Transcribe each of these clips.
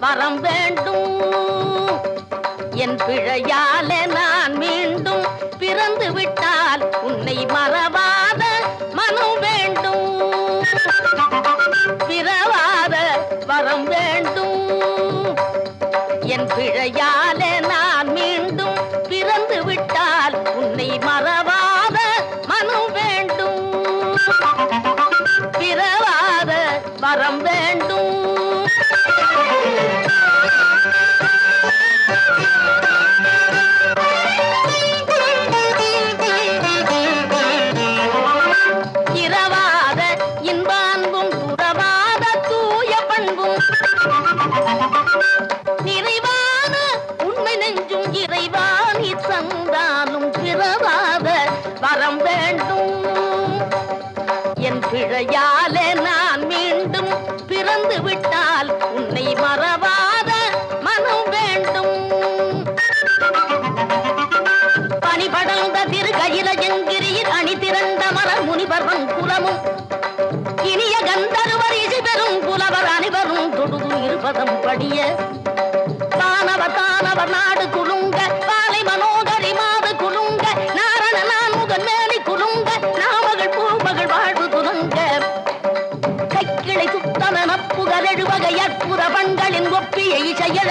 வரம் வேண்டும். என் பிழையாலே நான் மீண்டும் பிறந்து விட்டால் உன்னை மறவாத மனம் வேண்டும். பிறவாத வரம் வேண்டும். என் பிழையாலே நிறைவான உண்மை நெஞ்சும் இறைவாணி தந்தாலும் பிறவாத வரம் வேண்டும். என் பிழையாலே நான் மீண்டும் பிறந்து விட்டால் உன்னை மறவாத மனம் வேண்டும். தொடுது படிய. தானவ தானவ நாடு குலுங்க பாலை மனோகரி மாது குலுங்க நாரண நான்முகன் மேலி குலுங்க நாமகள் பூமகள் வாழ்வு துலங்க கைக்கிளை சுத்தன நப்புகள் எழுவகை அற்புத பண்களின் ஒப்பிய இசையன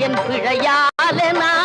என் பிழையால நான்